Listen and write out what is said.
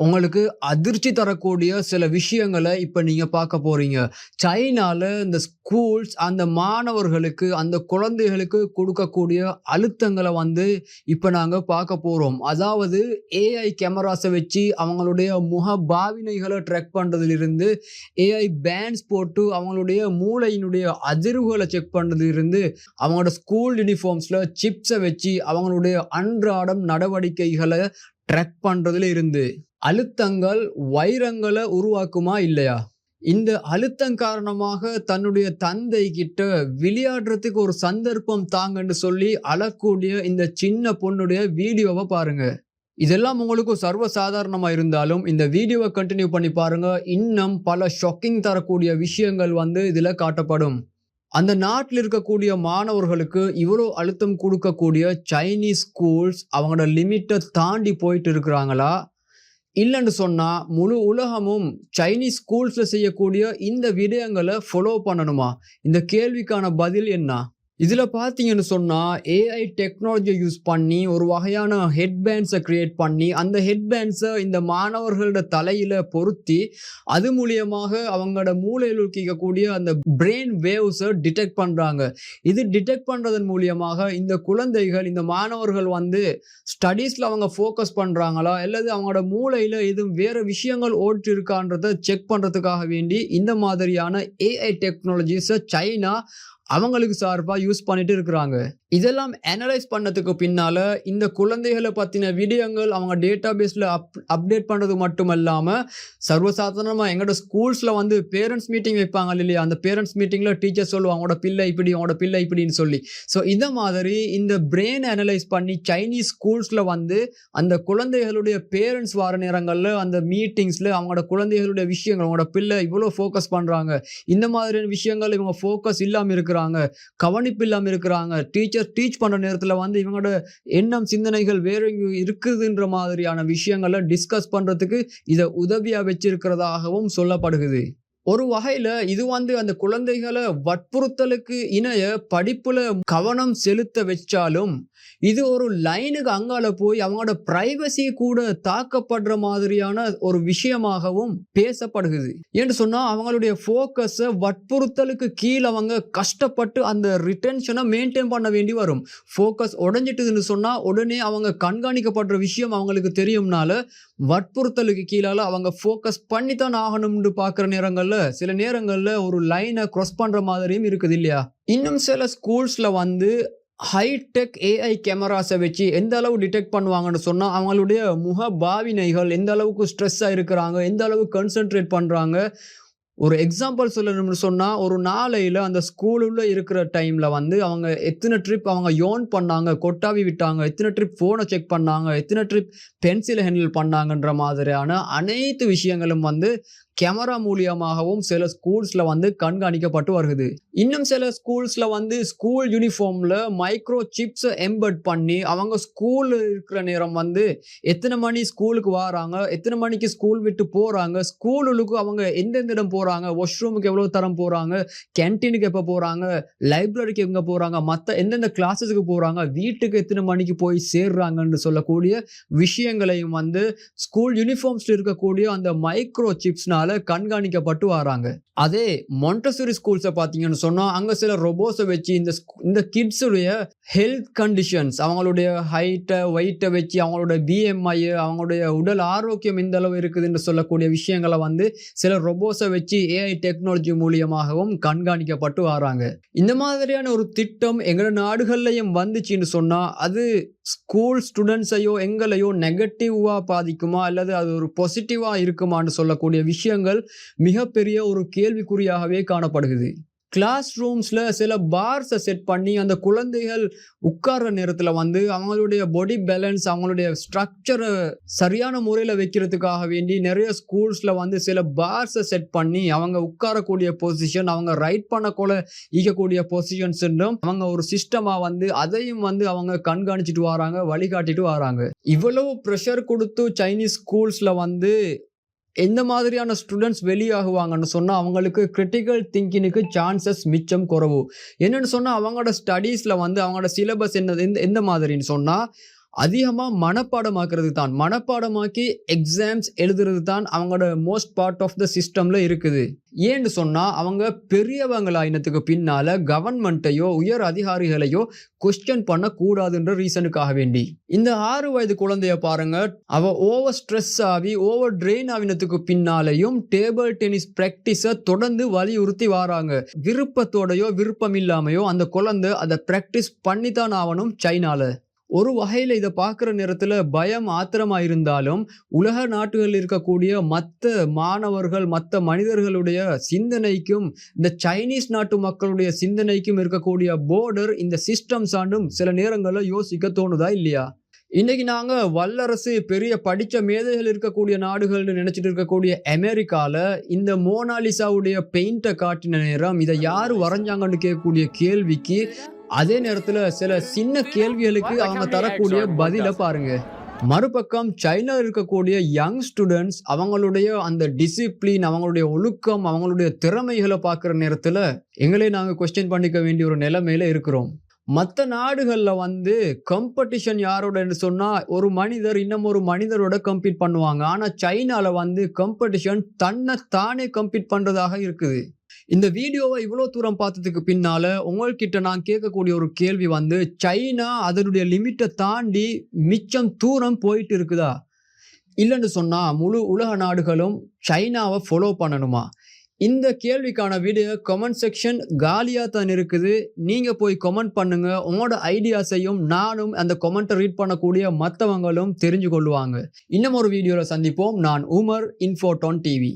உங்களுக்கு அதிர்ச்சி தரக்கூடிய சில விஷயங்களை இப்போ நீங்கள் பார்க்க போகிறீங்க சைனால இந்த ஸ்கூல்ஸ் அந்த மாணவர்களுக்கு அந்த குழந்தைகளுக்கு கொடுக்கக்கூடிய அழுத்தங்களை வந்து இப்போ நாங்கள் பார்க்க போகிறோம் அதாவது ஏஐ கேமராஸை வச்சு அவங்களுடைய முக பாவினைகளை ட்ரெக் பண்ணுறதுலேருந்து ஏஐ பேண்ட்ஸ் போட்டு அவங்களுடைய மூளையினுடைய அதிர்வுகளை செக் பண்ணுறதுலேருந்து அவங்களோட ஸ்கூல் யூனிஃபார்ம்ஸில் சிப்ஸை வச்சு அவங்களுடைய அன்றாடம் நடவடிக்கைகளை ட்ரெக் பண்ணுறதுல இருந்து அழுத்தங்கள் வைரங்களை உருவாக்குமா இல்லையா? இந்த அழுத்தம் காரணமாக தன்னுடைய தந்தை கிட்ட விளையாடுறதுக்கு ஒரு சந்தர்ப்பம் தாங்கன்னு சொல்லி அழக்கூடிய இந்த சின்ன பொண்ணுடைய வீடியோவை பாருங்க. இதெல்லாம் உங்களுக்கு சர்வசாதாரணமா இருந்தாலும் இந்த வீடியோவை கண்டினியூ பண்ணி பாருங்க. இன்னும் பல ஷாக்கிங் தரக்கூடிய விஷயங்கள் வந்து இதுல காட்டப்படும். அந்த நாட்டில் இருக்கக்கூடிய மாணவர்களுக்கு இவ்வளோ அழுத்தம் கொடுக்கக்கூடிய சைனீஸ் ஸ்கூல்ஸ் அவங்களோட லிமிட்டை தாண்டி போயிட்டு இருக்கிறாங்களா? இல்லைன்னு சொன்னால் முழு உலகமும் சைனீஸ் ஸ்கூல்ஸில் செய்யக்கூடிய இந்த விடயங்களை ஃபாலோ பண்ணணுமா? இந்த கேள்விக்கான பதில் என்ன? இதில் பார்த்தீங்கன்னு சொன்னால் ஏஐ டெக்னாலஜியை யூஸ் பண்ணி ஒரு வகையான ஹெட்பேண்ட்ஸை க்ரியேட் பண்ணி அந்த ஹெட்பேண்ட்ஸை இந்த மாணவர்களோட தலையில் பொருத்தி அது மூலியமாக அவங்களோட மூளையில் இருக்கக்கூடிய அந்த பிரெயின் வேவ்ஸை டிடெக்ட் பண்ணுறாங்க இது டிடெக்ட் பண்ணுறதன் மூலியமாக இந்த குழந்தைகள் இந்த மாணவர்கள் வந்து ஸ்டடீஸில் அவங்க ஃபோக்கஸ் பண்ணுறாங்களா அல்லது அவங்களோட மூளையில் எதுவும் வேறு விஷயங்கள் ஓட்டு இருக்கான்றதை செக் பண்ணுறதுக்காக வேண்டி இந்த மாதிரியான ஏஐ டெக்னாலஜிஸை சைனா அவங்களுக்கு சார்பாக யூஸ் பண்ணிட்டு இருக்கிறாங்க. இதெல்லாம் அனலைஸ் பண்ணதுக்கு பின்னால இந்த குழந்தைகளை பற்றின விடயங்கள் அவங்க டேட்டா பேஸில் அப் அப்டேட் பண்ணுறது மட்டும் இல்லாமல் சர்வசாதாரணமாக எங்களோட ஸ்கூல்ஸில் வந்து பேரண்ட்ஸ் மீட்டிங் வைப்பாங்க இல்லையா? அந்த பேரண்ட்ஸ் மீட்டிங்கில் டீச்சர் சொல்லுவாங்க அவங்களோட பிள்ளை இப்படி அவங்களோட பிள்ளை இப்படின்னு சொல்லி. ஸோ இந்த மாதிரி இந்த பிரெயின் அனலைஸ் பண்ணி சைனீஸ் ஸ்கூல்ஸில் வந்து அந்த குழந்தைகளுடைய பேரண்ட்ஸ் வர நேரங்களில் அந்த மீட்டிங்ஸில் அவங்களோட குழந்தைகளுடைய விஷயங்கள் அவங்களோட பிள்ளை இவ்வளோ ஃபோக்கஸ் பண்ணுறாங்க இந்த மாதிரியான விஷயங்கள் இவங்க ஃபோக்கஸ் இல்லாமல் இருக்கிறாங்க கவனிப்பு இல்லாமல் இருக்கிறாங்க. டீச்சர் டீச் பண்ணுற நேரத்தில் வந்து இவங்களோட எண்ணம் சிந்தனைகள் வேற எங்கேயோ இருக்குதுன்ற மாதிரியான விஷயங்களை டிஸ்கஸ் பண்ணுறதுக்கு இதை உதவியாக வச்சிருக்கிறதாகவும் சொல்லப்படுகிறது. ஒரு வகையில் இது வந்து அந்த குழந்தைகளை வற்புறுத்தலுக்கு இணைய படிப்புல கவனம் செலுத்த வச்சாலும் இது ஒரு லைனுக்கு அங்கால போய் அவங்களோட பிரைவசி கூட தாக்கப்படுற மாதிரியான ஒரு விஷயமாகவும் பேசப்படுகிறது. என்று சொன்னா அவங்களுடைய ஃபோக்கஸை வற்புறுத்தலுக்கு கீழே அவங்க கஷ்டப்பட்டு அந்த ரிட்டென்ஷனை மெயின்டைன் பண்ண வேண்டி வரும். ஃபோக்கஸ் உடஞ்சிட்டுதுன்னு சொன்னா உடனே அவங்க கண்காணிக்கப்படுற விஷயம் அவங்களுக்கு தெரியும்னால வற்புறுத்தலுக்கு கீழால அவங்க ஃபோக்கஸ் பண்ணித்தான் ஆகணும்னு பார்க்குற நேரங்களில் சில நேரங்களில் ஒரு லைனை க்ராஸ் பண்ணுற மாதிரியும் இருக்குது இல்லையா? இன்னும் சில ஸ்கூல்ஸில் வந்து ஹைடெக் ஏஐ கேமராஸை வச்சு எந்த அளவு டிடெக்ட் பண்ணுவாங்கன்னு சொன்னால் அவங்களுடைய முக பாவினைகள் எந்த அளவுக்கு ஸ்ட்ரெஸ்ஸாக இருக்கிறாங்க எந்த அளவுக்கு கான்சென்ட்ரேட் பண்ணுறாங்க ஒரு எக்ஸாம்பிள் சொல்லணும்னு சொன்னால் ஒரு நாளையில் அந்த ஸ்கூலுள்ள இருக்கிற டைமில் வந்து அவங்க எத்தனை ட்ரிப் அவங்க யோன் பண்ணாங்க கொட்டாவி விட்டாங்க எத்தனை ட்ரிப் ஃபோனை செக் பண்ணாங்க எத்தனை ட்ரிப் பென்சிலை ஹேண்டில் பண்ணாங்கன்ற மாதிரியான அனைத்து விஷயங்களும் வந்து கேமரா மூலியமாகவும் சில ஸ்கூல்ஸில் வந்து கண்காணிக்கப்பட்டு வருகிறது இன்னும் சில ஸ்கூல்ஸில் வந்து ஸ்கூல் யூனிஃபார்மில் மைக்ரோ சிப்ஸை எம்பர்ட் பண்ணி அவங்க ஸ்கூல் இருக்கிற நேரம் வந்து எத்தனை மணி ஸ்கூலுக்கு வராங்க எத்தனை மணிக்கு ஸ்கூல் விட்டு போகிறாங்க ஸ்கூலுக்கு அவங்க எந்தெந்த இடம் போகிறாங்க வாஷ்ரூமுக்கு எவ்வளோ தரம் போகிறாங்க கேன்டீனுக்கு எப்போ போகிறாங்க லைப்ரரிக்கு எங்கே போகிறாங்க மற்ற எந்தெந்த கிளாஸஸுக்கு போகிறாங்க வீட்டுக்கு எத்தனை மணிக்கு போய் சேர்றாங்கன்னு சொல்லக்கூடிய விஷயங்களையும் வந்து ஸ்கூல் யூனிஃபார்ம்ஸில் இருக்கக்கூடிய அந்த மைக்ரோ சிப்ஸ்னால் கண்காணிக்கப்பட்டு வராங்க. அதே மொண்டசூரி ஸ்கூல்ஸை பார்த்தீங்கன்னு சொன்னால் அங்கே சில ரொபோஸை வச்சு இந்த இந்த கிட்ஸுடைய ஹெல்த் கண்டிஷன்ஸ் அவங்களுடைய ஹைட்டை வெயிட்டை வச்சு அவங்களோட பிஎம்ஐ அவங்களுடைய உடல் ஆரோக்கியம் இந்த அளவு இருக்குதுன்னு சொல்லக்கூடிய விஷயங்களை வந்து சில ரொபோஸை வச்சு ஏஐ டெக்னாலஜி மூலியமாகவும் கண்காணிக்கப்பட்டு வராங்க. இந்த மாதிரியான ஒரு திட்டம் எங்களோட நாடுகள்லையும் வந்துச்சுன்னு சொன்னால் அது ஸ்கூல் ஸ்டூடெண்ட்ஸையோ எங்களையோ நெகட்டிவாக பாதிக்குமா அல்லது அது ஒரு பாசிட்டிவாக இருக்குமான்னு சொல்லக்கூடிய விஷயம் விஷயங்கள் மிகப்பெரிய ஒரு கேள்விக்குறியாகவே காணப்படுகிறது. கிளாஸ் ரூம்ஸில் சில பார்ஸை செட் பண்ணி அந்த குழந்தைகள் உட்கார்ற நேரத்தில் வந்து அவங்களுடைய பாடி பேலன்ஸ் அவங்களுடைய ஸ்ட்ரக்சரை சரியான முறையில் வைக்கிறதுக்காக வேண்டி நிறைய ஸ்கூல்ஸில் வந்து சில பார்ஸை செட் பண்ணி அவங்க உட்காரக்கூடிய பொசிஷன் அவங்க ரைட் பண்ணக்கூட ஈக்கக்கூடிய பொசிஷன்ஸ்ன்றும் அவங்க ஒரு சிஸ்டமாக வந்து அதையும் வந்து அவங்க கண்காணிச்சிட்டு வராங்க வழிகாட்டிட்டு வராங்க. இவ்வளவு ப்ரெஷர் கொடுத்து சைனீஸ் ஸ்கூல்ஸில் வந்து எந்த மாதிரியான ஸ்டூடெண்ட்ஸ் வெளியாகுவாங்கன்னு சொன்னால் அவங்களுக்கு கிரிட்டிக்கல் திங்கிங்க்கு சான்சஸ் மிச்சம் குறவு. என்னென்னு சொன்னால் அவங்களோட ஸ்டடீஸில் வந்து அவங்களோட சிலபஸ் என்ன எந்த எந்த மாதிரின்னு சொன்னால் அதிகமாக மனப்பாடமாக்குறது தான். மனப்பாடமாக்கி எக்ஸாம்ஸ் எழுதுறது தான் அவங்களோட மோஸ்ட் பார்ட் ஆஃப் த சிஸ்டமில் இருக்குது. ஏன்னு சொன்னால் அவங்க பெரியவங்களாயினத்துக்கு பின்னால் கவர்மெண்ட்டையோ உயர் அதிகாரிகளையோ கொஸ்டின் பண்ணக்கூடாதுன்ற ரீசனுக்காக வேண்டி. இந்த ஆறு வயது குழந்தைய பாருங்க. அவ ஓவர் ஸ்ட்ரெஸ் ஆகி ஓவர் ட்ரெயின் ஆகினத்துக்கு பின்னாலையும் டேபிள் டென்னிஸ் ப்ராக்டிஸை தொடர்ந்து வலியுறுத்தி வராங்க. விருப்பத்தோடையோ விருப்பம் இல்லாமையோ அந்த குழந்தை அதை ப்ராக்டிஸ் பண்ணித்தான் ஆகணும் சைனாவில் ஒரு வகையில் இதை பார்க்குற நேரத்தில் பயம் ஆத்திரமா இருந்தாலும் உலக நாட்டுகளில் இருக்கக்கூடிய மற்ற மாணவர்கள் மற்ற மனிதர்களுடைய சிந்தனைக்கும் இந்த சைனீஸ் நாட்டு மக்களுடைய சிந்தனைக்கும் இருக்கக்கூடிய போர்டர் இந்த சிஸ்டம் சாண்டும் சில நேரங்களில் யோசிக்க தோணுதா இல்லையா? இன்னைக்கு நாங்க வல்லரசு பெரிய படிச்ச மேதைகள் இருக்கக்கூடிய நாடுகள்னு நினைச்சிட்டு இருக்கக்கூடிய அமெரிக்கால இந்த மோனாலிசாவுடைய பெயிண்டை காட்டின நேரம் இதை யாரு வரைஞ்சாங்கன்னு கேட்கக்கூடிய கேள்விக்கு அதே நேரத்துல சில சின்ன கேள்விகளுக்கு அவங்க தரக்கூடிய பதில பாருங்க. மறுபக்கம் சைனா இருக்கக்கூடிய யங் ஸ்டூடெண்ட்ஸ் அவங்களுடைய அந்த டிசிப்ளின் அவங்களுடைய ஒழுக்கம் அவங்களுடைய திறமைகளை பார்க்குற நேரத்துல எங்களே நாங்க கொஸ்டின் பண்ணிக்க வேண்டிய ஒரு நிலைமையில இருக்கிறோம். மற்ற நாடுகளில் வந்து காம்படிஷன் யாரோடன்னு சொன்னால் ஒரு மனிதர் இன்னும் ஒரு மனிதரோட கம்பீட் பண்ணுவாங்க. ஆனால் சைனாவில் வந்து காம்படிஷன் தன்னை தானே கம்பீட் பண்ணுறதாக இருக்குது. இந்த வீடியோவை இவ்வளோ தூரம் பார்த்ததுக்கு பின்னால் உங்கள்கிட்ட நான் கேட்கக்கூடிய ஒரு கேள்வி வந்து சைனா அதனுடைய லிமிட்டை தாண்டி மிச்சம் தூரம் போயிட்டு இருக்குதா? இல்லைன்னு சொன்னால் முழு உலக நாடுகளும் சைனாவை ஃபாலோ பண்ணணுமா? இந்த கேள்விக்கான வீடியோ கமெண்ட் செக்ஷன் காலியாக தான் இருக்குது. நீங்கள் போய் கமெண்ட் பண்ணுங்கள் உங்களோட ஐடியாஸையும் நானும் அந்த கமெண்ட்டை ரீட் பண்ணக்கூடிய மற்றவங்களும் தெரிஞ்சு கொள்வாங்க இன்னும் ஒரு வீடியோவில் சந்திப்போம். நான் உமர் இன்ஃபோட்டான் டிவி